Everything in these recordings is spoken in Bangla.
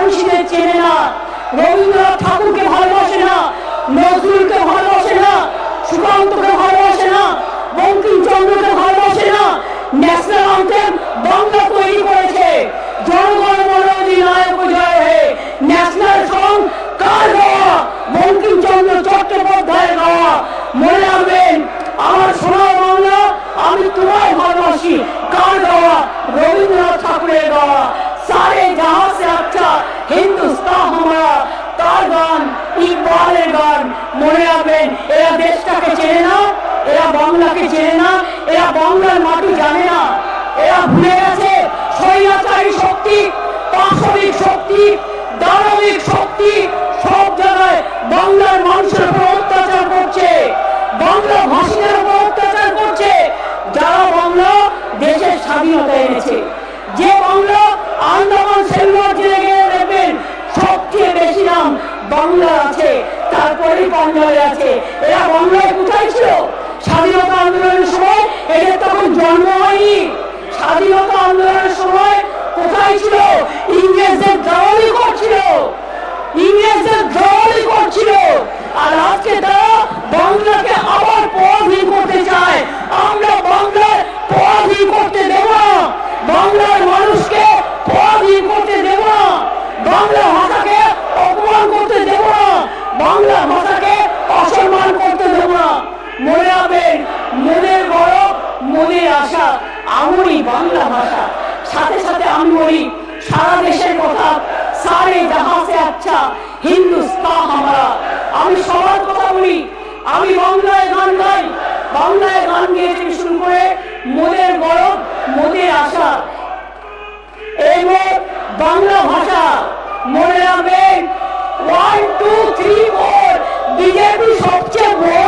মনীষীদের চেনে না। রবীন্দ্রনাথ ঠাকুরকে ভালোবাসে না। নজরুলকে ভালোবাসে না। সুকান্তকে ভালোবাসে না। বঙ্কিমচন্দ্রকে ভালোবাসে না। ন্যাশনাল আনথেম বাংলা তৈরি করেছে। জনগণ মন অধিনায়ক জয় হে। ন্যাশনাল সং কার গাওয়া? বঙ্কিমচন্দ্র চট্টোপাধ্যায়ের গাওয়া। মনে রাখবেন, আমার সোনার বাংলা আমি তোমায় ভালোবাসি। কার গাওয়া? রবীন্দ্রনাথ ঠাকুরের গাওয়া। ইকবালের গান মনে রাখবেন এরা দেশটাকে চেনে না, এরা বাংলাকে চেনে না, এরা বাংলার মাটি জানে না। এরা ভুলে গেছে স্বৈরাচারী শক্তি পাশবিক শক্তি দানবিক শক্তি, সব জায়গায় বাংলার মানুষের উপর অত্যাচার করছে বাংলা ভাষীদের উপর অত্যাচার করছে যারা বাংলা দেশের স্বাধীনতা এনেছে যে বাংলা আন্দামান সেলুলার জেলে গেলে দেখবেন সবচেয়ে বেশি নাম বাংলা আছে তারপরেই পাঞ্জাবে আছে এরা বাংলায় কোথায় ছিল স্বাধীনতা আন্দোলনের সময় এদের তখন জন্ম হয়নি। স্বাধীনতা আন্দোলনের সময় কোথায় ছিল? ইংরেজদের দাওয়ালি করছিল। ইংরেজদের দাওয়ালি করছিল। আর আজকে তারা বাংলাকে আবার পরাধীন করতে চায় আমরা বাংলার পরাধীন করতে দেব না বাংলার মানুষকে পরাধীন করতে দেব না বাংলা ভাষাকে অপমান করতে দেব না বাংলা ভাষাকে অসম্মান করতে দেব না মনে রাখবেন মনের গরব মনের আশা আমরই বাংলা ভাষা সাথে সাথে আমি বলি সারা দেশের কথা সারে জাহাঁ সে আচ্ছা হিন্দুস্তান আমরা। আমি সবার কথা বলি। আমি বাংলায় গান গাই। বাংলায় গান গিয়ে থেকে শুরু করে মোদের গরব, মোদের আশা। এই বাংলা ভাষা। মনে রাখবেন one two three four BJP সবচেয়ে বড়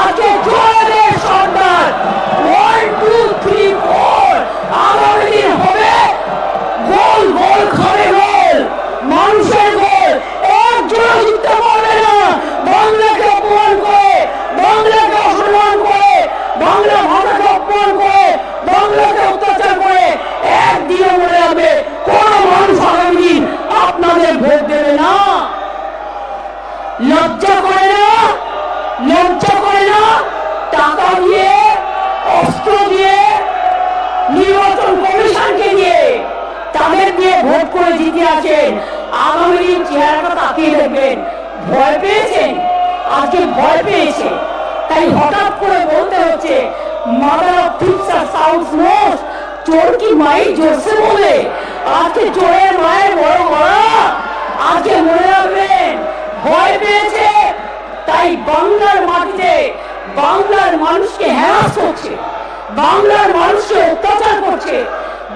আজকে জয়ের সরকার ওয়ান টু থ্রি ফোর আগামী দিন হবে গোল গোল খাবে গোল মানুষের গোল একজন জিততে পারবে না বাংলাকে অপমান করে বাংলাকে অসম্মান করে বাংলা ভাষাকে অপমান করে বাংলাকে অত্যাচার করে একদিনে মনে রাখবে কোন মানুষ আগামী দিন আপনাদের ভোট দেবে না লজ্জা করে না লজ্জা করে না টাকা দিয়ে অস্ত্র দিয়ে নির্বাচন কমিশনকে দিয়ে তাদের দিয়ে ভোট করে জিতে আছেন আগামী দিন চেহারাটা তাকিয়ে দেখবেন। ভয় পেয়েছেন? আজকে ভয় পেয়েছে। তাই হঠাৎ করে বলতে হচ্ছে মাদার অফ থিপস আর সাউন্ডস মোস্ট চোর কি মাই জোরসে বলে। আজকে চোরের মায়ের বড় গড়া আজকে মনে রাখবেন, ভয় পেয়েছে। তাই বাংলার মাটিতে বাংলার মানুষকে হ্যারাস করছে, বাংলার মানুষকে অত্যাচার করছে।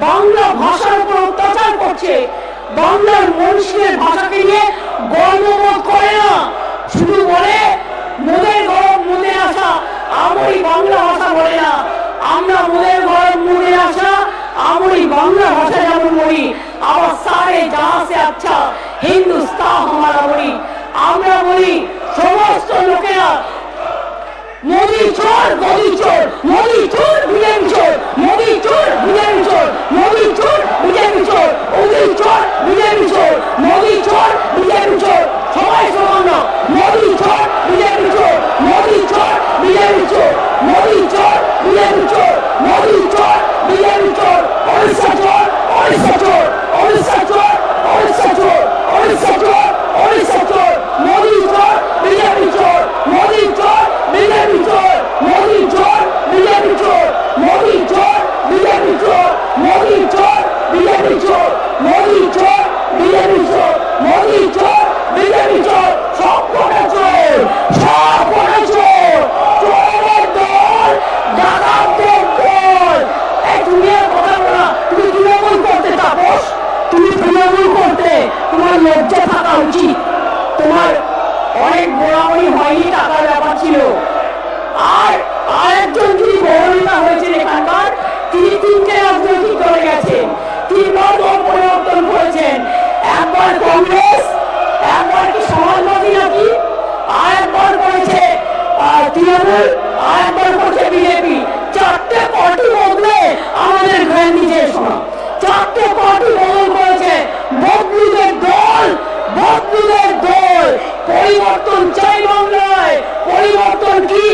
বাংলা ভাষার উপর অত্যাচার করছে। বাংলার মানুষের ভাষাকে নিয়ে গর্ববোধ করে না। শুধু বলে, মোদের গরম মনে আসা। আমরি বাংলা ভাষা বলে না। আমরা মোদের গরম মনে আসা আমরি বাংলা ভাষা যেমন বলি। আবার সারে যাহা সে আচ্ছা হিন্দুস্তান আমরা বলি। আমরা বলি, সমস্ত লোকেরা, মোদি চোর গদি মোদি চোর বিজেপি চোর মোদি চোর বিজেপি চোর মোদি চোর বিজেপি চোর মোদি চোর বিজেপি চোর মোদি চোর বিজেপি চোর সবাই সমান না মোদি চোর বিজেপি চোর মোদি চোর তৃণমূল আর একবার বসে বিজেপি। চারটে পার্টি বদলে আমাদের গান্ধী শেষ না চারটে পার্টি বদল করেছে বদলুদের দল বদলুদের দল। পরিবর্তন চাই বাংলায়। পরিবর্তন কি?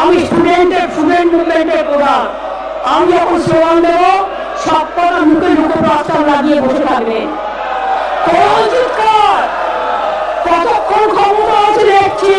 আমি স্টুডেন্টের স্টুডেন্ট মুভমেন্টের প্রধান। আমি যখন স্লোগান দেব, সব সবকটা মুখে মুখে প্রস্তাব লাগিয়ে বসে থাকবে। কতক্ষণ ক্ষমতা আছে দেখছি।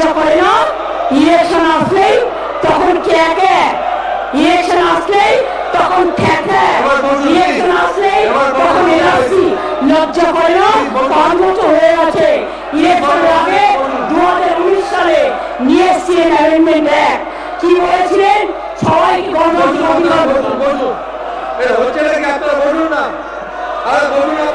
চর্চা করে না? ইলেকশন আসলেই তখন কে ইলেকশন আসলেই তখন ইলেকশন আসলেই তখন এলাসি লজ্জা করে না? কর্মত হয়ে গেছে। ইলেকশনের আগে দু হাজার উনিশ সালে নিয়ে এসছিলেন অ্যামেন্ডমেন্ট অ্যাক্ট কি বলেছিলেন? সবাই গণতন্ত্র হচ্ছে নাকি আপনারা বলুন না? আর বলুন না